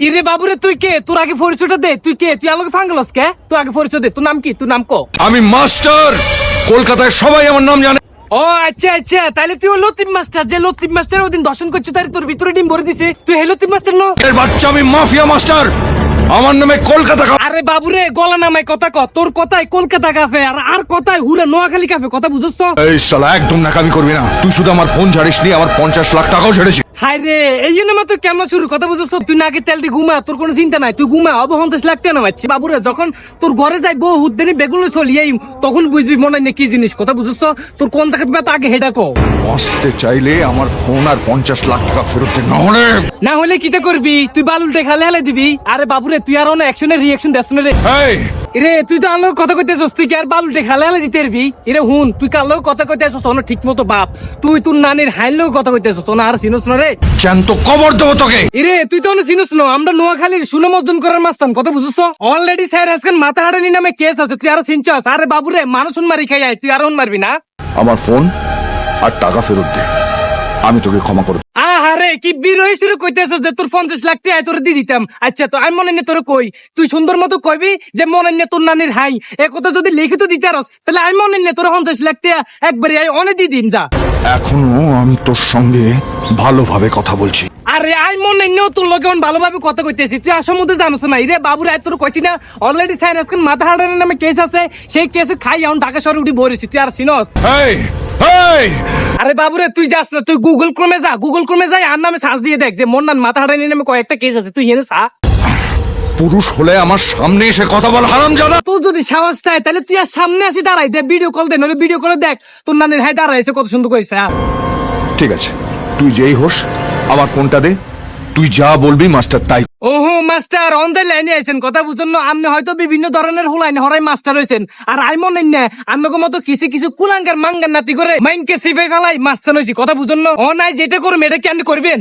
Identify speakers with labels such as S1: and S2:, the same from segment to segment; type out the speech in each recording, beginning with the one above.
S1: ইরে বাবুরে তুই কে? তোর আগে পরিচয়টা দে। তুই কে? তুই আমাকে ফাঙ্গলস কে? তুই আগে পরিচয় দে। তোর নাম কি? তোর নাম কো?
S2: আমি মাস্টার! কলকাতায় সবাই আমার নাম জানে।
S1: ও আচ্ছা আচ্ছা। তাহলে তুই ও লতিফ মাস্টার। যে লতিফ মাস্টার ওদিন দর্শন করছ তাই তোর ভিতরে ডিম ভরে দিছে। তুই হে লতিফ মাস্টার ন?
S2: এর বাচ্চা আমি মাফিয়া মাস্টার। আমার নামে কলকাতা
S1: আরে বাবুরে গলা নামায় কথা ক। তোর কথায় কলকাতা কাফে আর আর কথায় হুরা নোয়াখালী কাফে কথা বুঝছ
S2: এই শালা একদম নাকামি করবি না। তুই শুধু আমার ফোন ছাড়িস নি আমার পঞ্চাশ লাখ টাকাও ছেড়েছি
S1: হাই রে এই জন্য তো কেমন শুরু কথা বুঝছ? তুই নাকি তেল দিয়ে ঘুমা তোর কোনো চিন্তা নাই। তুই ঘুমা অবহন্তাস লাগতে নামাচ্ছি বাবুরে যখন তোর ঘরে যাই বউ হুদ্দেনি বেগুন চলি এই তখন বুঝবি মনে হয় না কি জিনিস। কথা বুঝছ? তোর কোন জায়গাতে ব্যথা আগে হেডা কো
S2: আসতে চাইলে আমার ফোন আর পঞ্চাশ লাখ টাকা ফেরত দে না হলে
S1: না হলে কিটা করবি? তুই বালুলটে খালে হালে দিবি। আরে বাবুরে তুই আর অনেক অ্যাকশনের রিয়াকশন না রে।
S2: এই
S1: রে তুই তো আলো কথা কইতেছস তুই কি আর বালুটে খালে হালে দিতে পারবি এরে হুন তুই কালো কথা কইতেছস অনেক ঠিক মতো বাপ। তুই তোর নানির হাইলেও কথা কইতেছস না আর চিনস না রে।
S2: চ্যান্ত কবর দেবো তোকে।
S1: ইরে তুই তো অনেক চিনস না আমরা নোয়াখালীর সুনাম অর্জন করার মাস্তান কথা বুঝছ অলরেডি স্যার আজকাল মাথা হারানি নামে কেস আছে তুই আরও চিনছস? আরে বাবুরে মানুষ মারি খাই আয় তুই আর মারবি না।
S2: আমার ফোন আর টাকা ফেরত দে। আমি তোকে ক্ষমা করে
S1: আহারে কি বিরোহী শুরু কইতেছস যে তোর পঞ্চাশ লাখ টাকা তোর দিয়ে দিতাম? আচ্ছা তো আমি মনে নিয়ে তোর কই। তুই সুন্দর মতো কইবি যে মনে নিয়ে তোর নানির হাই। এ কথা যদি লিখিত দিতে আরস তাহলে আমি মনে নিয়ে তোর পঞ্চাশ লাখ টাকা একবারে আই অনেক দিয়ে দিন যা।
S2: এখনও আমি তোর সঙ্গে ভালোভাবে কথা বলছি।
S1: আরে আই মনে নিয়েও তোর লোকে অন ভালোভাবে কথা কইতেছি। তুই আসার মধ্যে জানোস না রে বাবুরে আয় তোর কইছি না অলরেডি সাইন আজকাল মাথা হাড়ানোর নামে কেস আছে। সেই কেসে খাই এখন ঢাকা শহরে উঠি বলেছি তুই আর চিনস
S2: এই
S1: আরে বাবুরে তুই যাস না তুই গুগল ক্রমে যা গুগল ক্রমে যাই আর নামে সার্চ দিয়ে দেখ যে মোর নাম মাথা হাড়ানি নামে কয়েকটা কেস আছে তুই এনে সা
S2: পুরুষ হলে আমার সামনে এসে কথা বল হারাম জাদা।
S1: তোর যদি সাহস থাকে তাহলে তুই আর সামনে আসি দাঁড়াই দে ভিডিও কল দে নলে ভিডিও করে দেখ তোর নানির হ্যাঁ দাঁড়াইছে কত সুন্দর করেছে
S2: ঠিক আছে তুই যেই হোস আমার ফোনটা দে। তুই যা বলবি মাস্টার তাই
S1: ওহো মাস্টার অনজাই লাইনে আইছেন। কথা বুঝছেন না আপনি হয়তো বিভিন্ন ধরনের হুলাইনে হরাই মাস্টার হইছেন। আর আই মনে না আপনাকে মতো কিছু কিছু কুলাঙ্গার মাঙ্গার নাতি করে মাইনকে সিফে ফেলাই মাস্টার হইছি। কথা বুঝছেন না ও নাই যেটা করুম এটা কি আপনি করবেন?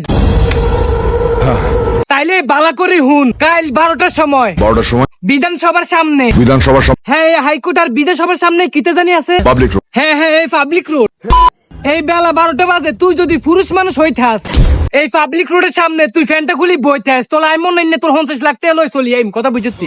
S1: তাইলে বালা করে হুন কাল বারোটার সময়।
S2: বারোটার সময়?
S1: বিধানসভার সামনে।
S2: বিধানসভার
S1: হ্যাঁ এই হাইকোর্ট আর বিধানসভার সামনে কিতে জানি আছে?
S2: পাবলিক
S1: রোড হ্যাঁ হ্যাঁ পাবলিক রোড এই বেলা বারোটা বাজে, তুই যদি পুরুষ মানুষ হইতাস এই পাবলিক রোডের সামনে তুই ফ্যানটা খুলি বইতাস তোলা এমন নাই তোর পঞ্চাশ লাগতে লই চলি, এই কথা বুঝতি